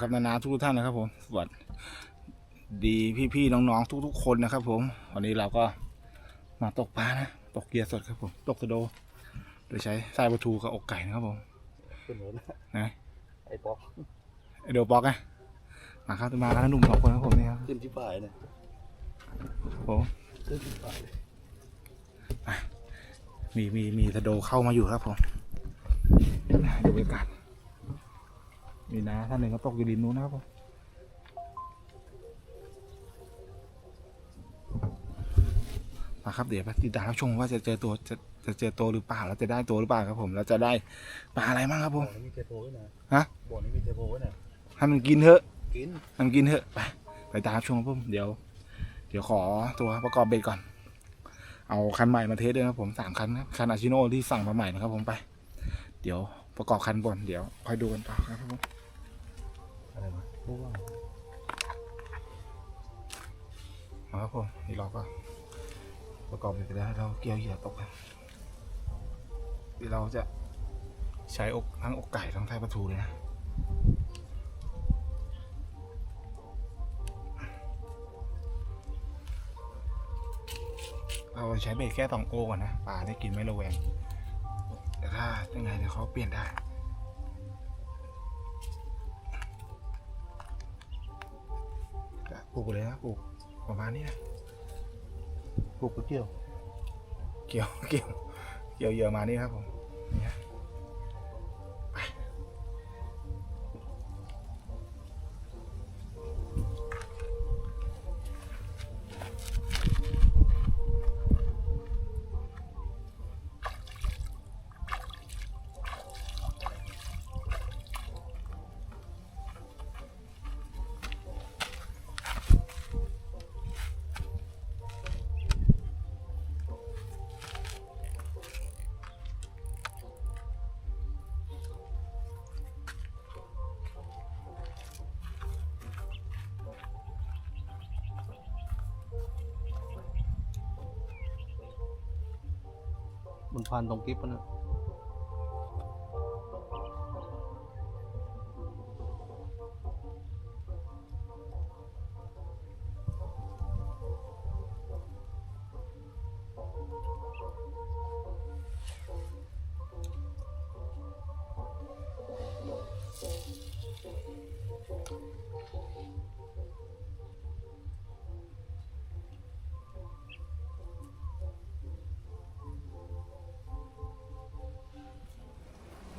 สวัสดีครับนานาทุกท่านนะครับผมสวัสดีพี่ๆน้องๆทุก ๆ คนนะครับ ผม วันนี้เราก็มาตกปลานะตกเกียร์สดครับผม ตกสะโด โดยใช้ทรายประทูกับอกไก่นะครับผมขึ้นรถนะไอ้ป๊อกไอเดยวบอกนะมาครับมากันนะหนุ่มสองคนครับผมนี่ครับขึ้นที่ป่ายเนี่ยผมขึ้นที่ป่ายเลยมีมีมีสะโดเข้ามาอยู่ครับผมนะดูบรรยากาศ มีนะท่านหนึ่งก็ตกอยู่ดินนู้นนะครับผมมาครับเดี๋ยวไปติดตามรับชมว่าจะเจอตัวจะจะเจอตัวหรือเปล่าแล้วจะได้ตัวหรือเปล่าครับผมแล้วจะได้ปลาอะไรบ้างครับผบ่อมนี้มีเทโพไว้นะฮะบ่อนี้มีเทโพไว้นะให้มันกินเถอะกินให้มันกินเถอะไปไปตามรับชมครับผมเดี๋ยว เดี๋ยวขอตัวประกอบเบ็ดก่อน เอาคันใหม่มาเทสด้วยนะครับผมสามคันนะคันอาชิโนที่สั่งมาใหม่นะครับผมไป เดี๋ยว ประกอบคันบนเดี๋ยวคอยดูกันต่อครับผมอะไรวะพวกว่ามาครับผมนี่เราก็ประกอบเบ็ดไปแล้วเราเกี่ยวเหยื่อตกกันเดี๋ยวเราจะใช้อกทั้งอกไก่ทั้งไทยปลาทูเลยนะเราใช้เบ็ดแค่สองโอก่อนนะปลาได้กินไม่ระแวง แต่ถ้ายังไงเดี๋ยวเขาเปลี่ยนได้จะปลูกเลยนะปลูกประมาณนี้นะพวกก๋วยเตี๋ยว เกี่ยวเกี่ยวเกี่ยวเหยื่อมานี่ครับผมนี่ มันพันตรงกิ๊บมันนะ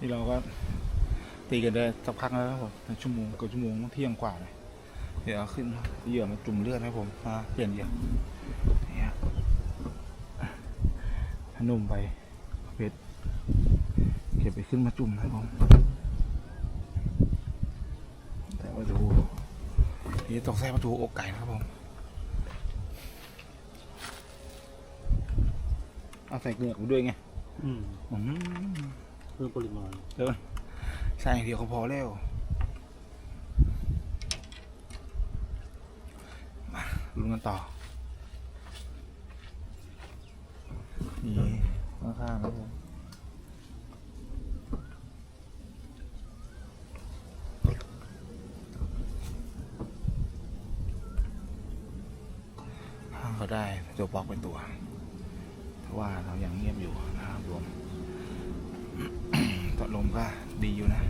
นี่เราก็ตีกันได้สักพักแล้วครับผมเป็นชั่วโมงเกับชั่วโมงต้องเที่ยงกว่าเลยเดี๋ยวเอาขึ้นเหยื่อมาจุ่มเลือดให้ผมมาเปลี่ยนเหยื่อนี่ฮะถ้านุ่มไปเพชรเก็บไปขึ้นมาจุ่มนะครับผมแต่มาดูนี่ตกแซ่ประตูอกไก่นะครับผมเอาใส่เกลือกูด้วยไง อืมอืมเพิ่มปริมาณเดี๋ยวใส่อย่างเดียวก็พอแล้วมาลุ้นกันต่อนี่ข้างๆครับผมห้างเขาได้ตัวบล็อกเป็นตัว เพราะว่าเราอยังเงียบอยู่นะครับรวม ตะลม ก็ดีอยู่นะ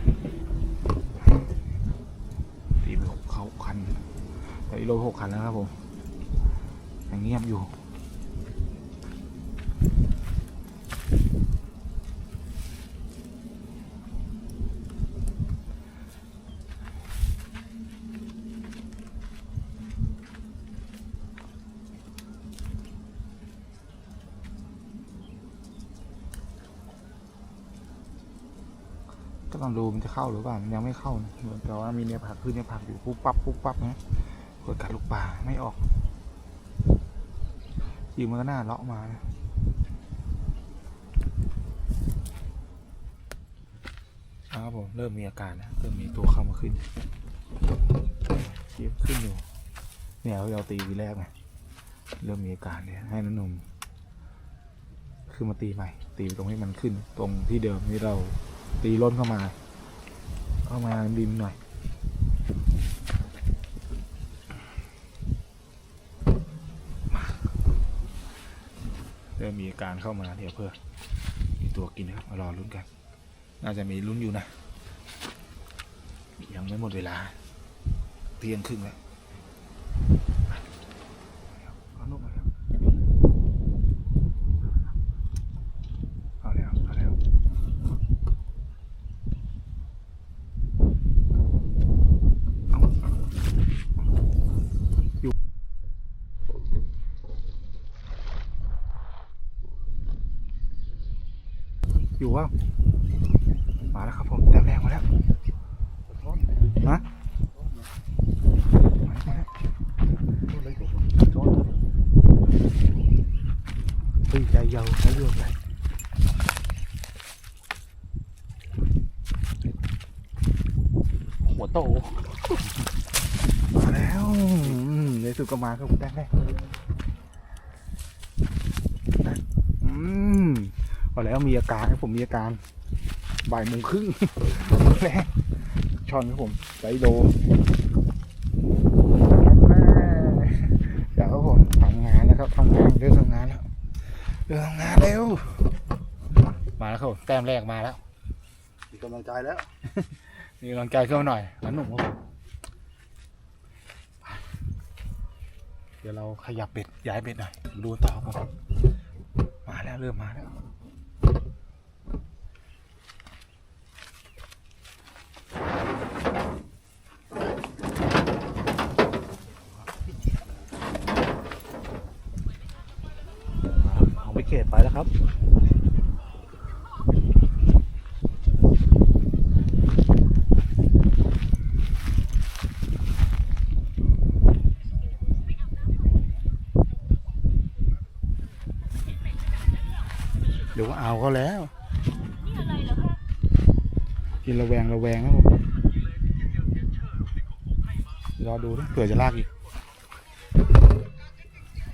ตีไปหกเขาคันแต่อีโลหกคันแล้วครับผมยังเงียบอยู่ ต้องดูมันจะเข้าหรือเปล่ายังไม่เข้านะเหมือนแต่ว่ามีเนี่ยผักขึ้นเนี่ยผักอยู่ปุ๊บปั๊บปุ๊บปั๊บนะกดกัดลูกปลาไม่ออกจริงมันก็น่าเลาะมานะครับผมเริ่มมีอาการนะเริ่มมีตัวเข้ามาขึ้นชีพขึ้นอยู่เนี่ยเราตีวีแรกไงเริ่มมีอาการเนี่ยให้น้นหนุ่มขึ้นมาตีใหม่ ตีตรงที่มันขึ้น ตรงที่เดิมที่เรา ตีล้นเข้ามา เข้ามาดินหน่อย เริ่มมีอาการเข้ามาเดี๋ยวเพื่อมีตัวกินนะครับมารอลุ้นกัน น่าจะมีลุ้นอยู่นะ ยังไม่หมดเวลาเตียงครึ่งแล้ว ว่ามาแล้วครับผมแต้มแรงมาแล้วฮะมาแล้วเฮ้ยใจเยาวใจเยาวใจหัวโตมาแล้วในสุดก็มาครับผมแต้มแรกอืม พอแล้วมีอาการครับผมมีอาการบ่ายโมงครึ่งแรงช่อนครับผมไซโลเดี๋ยวครับผมทำงานแล้วครับทำงานเริ่มทำงานแล้วเริ่มทำงานเร็วมาแล้วครับผมแต้มแรกมาแล้วมีกำลังใจแล้ว มีกำลังใจขึ้นมาหน่อยแล้วหนุ่มครับผมเดี๋ยวเราขยับเบ็ดย้ายเบ็ดหน่อยดูต่อครับผมมาแล้วเริ่มมาแล้ว เกตไปแล้วครับเดี๋ยวว่าเอาเขาแล้วกินระแวงระแวงนะผมรอดูนะเผื่อจะลากอีก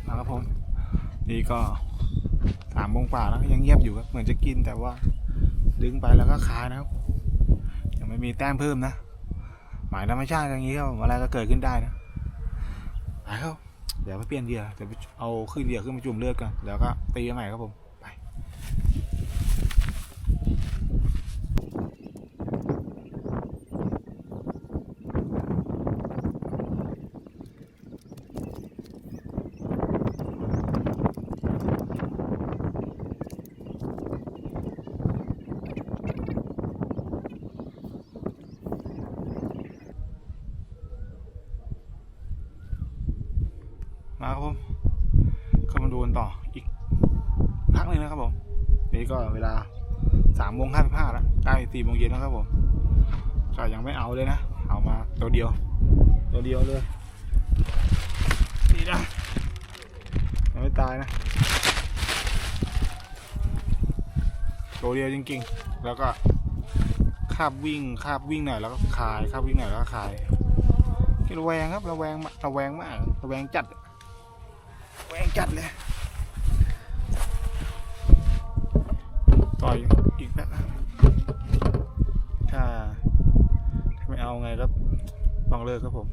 นะครับผมนี่ก็ สามโมงกว่าแล้วยังเงียบอยู่ครับเหมือนจะกินแต่ว่าดึงไปแล้วก็คายนะครับ ยังไม่มีแต้มเพิ่มนะ หมายธรรมชาติอย่างนี้ครับอะไรก็เกิดขึ้นได้นะไปครับเดี๋ยวไปเปลี่ยนเหยื่อเดี๋ยวเอาขึ้นเหยื่อขึ้นมาจุ่มเลือดกันแล้วก็ตีใหม่ครับผม ไป มาครับผมเข้ามาดูกันต่ออีกพักหนึ่งนะครับผม นี่ก็เวลา สามโมงห้าสิบห้าแล้วใกล้สี่โมงเย็นแล้วครับผมก็ยังไม่เอาเลยนะ เอามาตัวเดียว ตัวเดียวเลยนี่นะยังไม่ตายนะ ตัวเดียวจริงๆ แล้วก็คาบวิ่งคาบวิ่งหน่อยแล้วก็คายคาบวิ่งหน่อยแล้วก็คายระแวงครับระแวงระแวงมากระแวงจัดแหวงจัดเลยต่อย ถ้าถ้าไม่เอาไงก็ต้องเลิกครับผม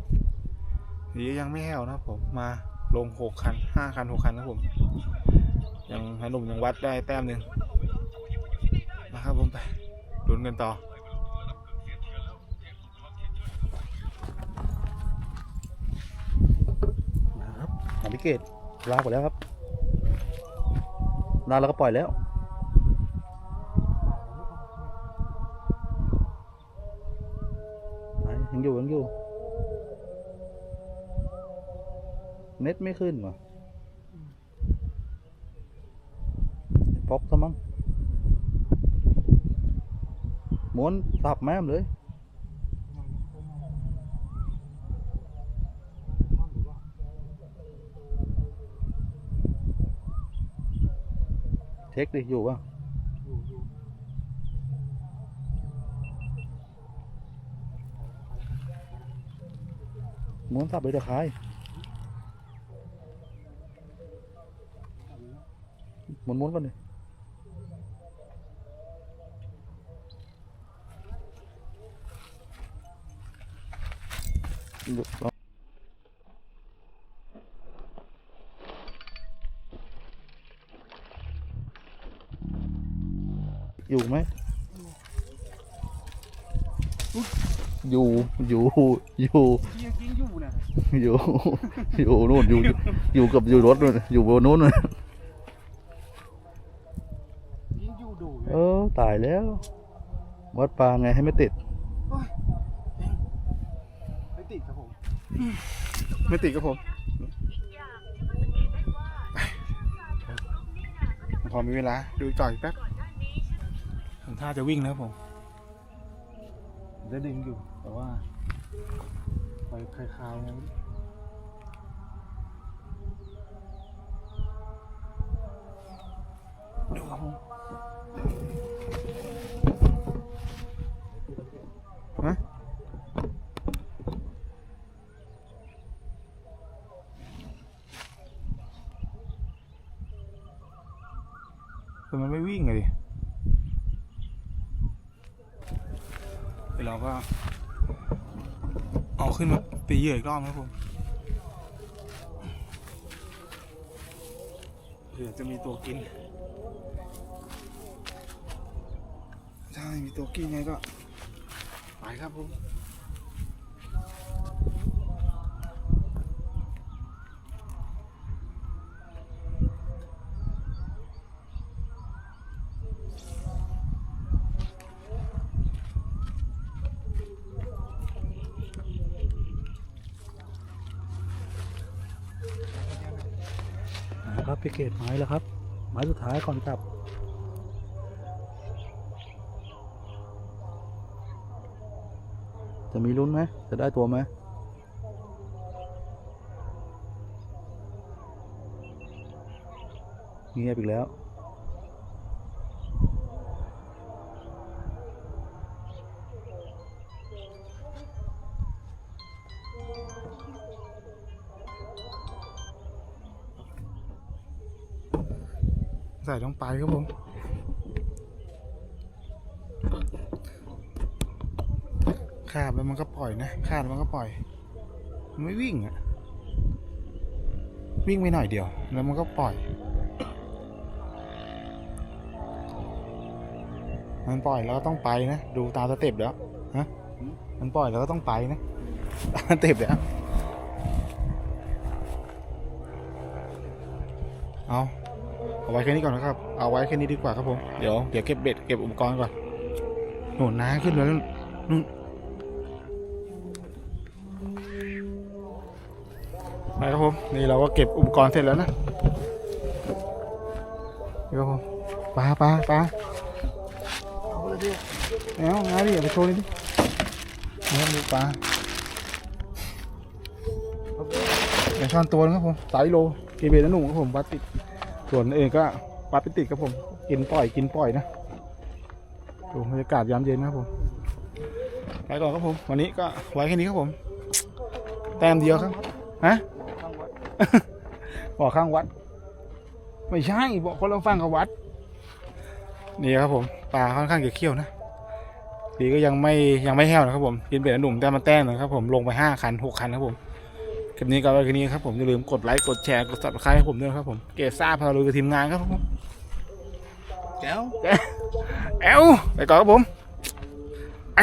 นี้ยังไม่แห้วนะครับผมมาลงหกคันห้าคันหกคันนะครับผม ยังหนุ่มยังวัดได้แต้มหนึ่งนะครับผมไปลุ้นกันต่อนะครับเอาไปเกตลากไปแล้วครับลาแล้วก็ปล่อยแล้ว อยู่ยังอยู่ เน็ตไม่ขึ้นวะปอกซะมั้งม้วนสับแม่มเลยเช็คดิอยู่ป่ะ ม้วนสับเลยตะคายม้วนม้วนกันเลยอยู่ไหม อยู่ อยู่ อยู่ อยู่นะอยู่ อยู่นู่นอยู่อยู่กับอยู่รถนู่นอยู่บนนู้นนู่นยิงอยู่ดูเออตายแล้ว วัดปลาไงให้ไม่ติด ไม่ติดครับผม ไม่ติดครับผม พอมีเวลา ดูจ่อยแป๊บทำท่าจะวิ่งนะครับผมผม จะดึงอยู่แต่ว่า ไปคล้ายๆนะดูครับผมฮะแต่มันไม่วิ่งเลยดิเดี๋ยวเราก็ เอา ขึ้นมาตีเหยื่ออีกรอบนะครับผมเผื่อจะมีตัวกิน ถ้าไม่มีตัวกินไงก็ ไปครับผม ครับไปเกตไม้แล้วครับ ไม้สุดท้ายก่อนกลับจะมีลุ้นไหมจะได้ตัวไหมเงียบอีกแล้ว ใส่ลงไปครับผมคาบแล้วมันก็ปล่อยนะคาบแล้วมันก็ปล่อย มันไม่วิ่งอะวิ่งไปหน่อยเดียว แล้วมันก็ปล่อย มันปล่อยแล้วก็ต้องไปนะ ดูตามสเต็ปแล้วฮะมันปล่อยแล้วก็ต้องไปนะตามสเต็ปแล้วเอา เอาไว้แค่นี้ก่อนนะครับ เอาไว้แค่นี้ดีกว่าครับผม เดี๋ยวเดี๋ยวเก็บเบ็ดเก็บอุปกรณ์ก่อนหนุนน้าขึ้นแล้วนู่นไปครับผม นี่เราก็เก็บอุปกรณ์เสร็จแล้วนะนี่ครับผมปลาปลาปลาเอาเลยดิอางาดิเอาไปโชว์เลยดินี่ครับปลาเดี๋ยวช้อนตัวนึงครับผมสายโลเกเบนหนุ่มครับผมวัดติด ส่วนเองก็วัดไปติดครับผม กินปล่อยกินปล่อยนะดูบรรยากาศยามเย็นนะครับผมไปก่อนครับผม วันนี้ก็ไว้แค่นี้ครับผม แต้มเดียวครับฮะบอกข้างวัด ไม่ใช่บอกคนเราฟังกับวัด นี่ครับผมปลาค่อนข้างจะเขี้ยวนะดีก็ยังไม่ยังไม่แห้วนะครับผมกินเป็ดหนุ่มแต่มาแต้มนะครับผมลงไปห้าคันหกคันครับผม คลิปนี้ก็ไว้แค่นี้ครับผม อย่าลืมกดไลค์ กดแชร์ กด subscribe ให้ผมด้วยนะครับผม เกซ่าพาลุยกับทีมงานครับผมแก้วแอลไปก่อนครับผม ไอ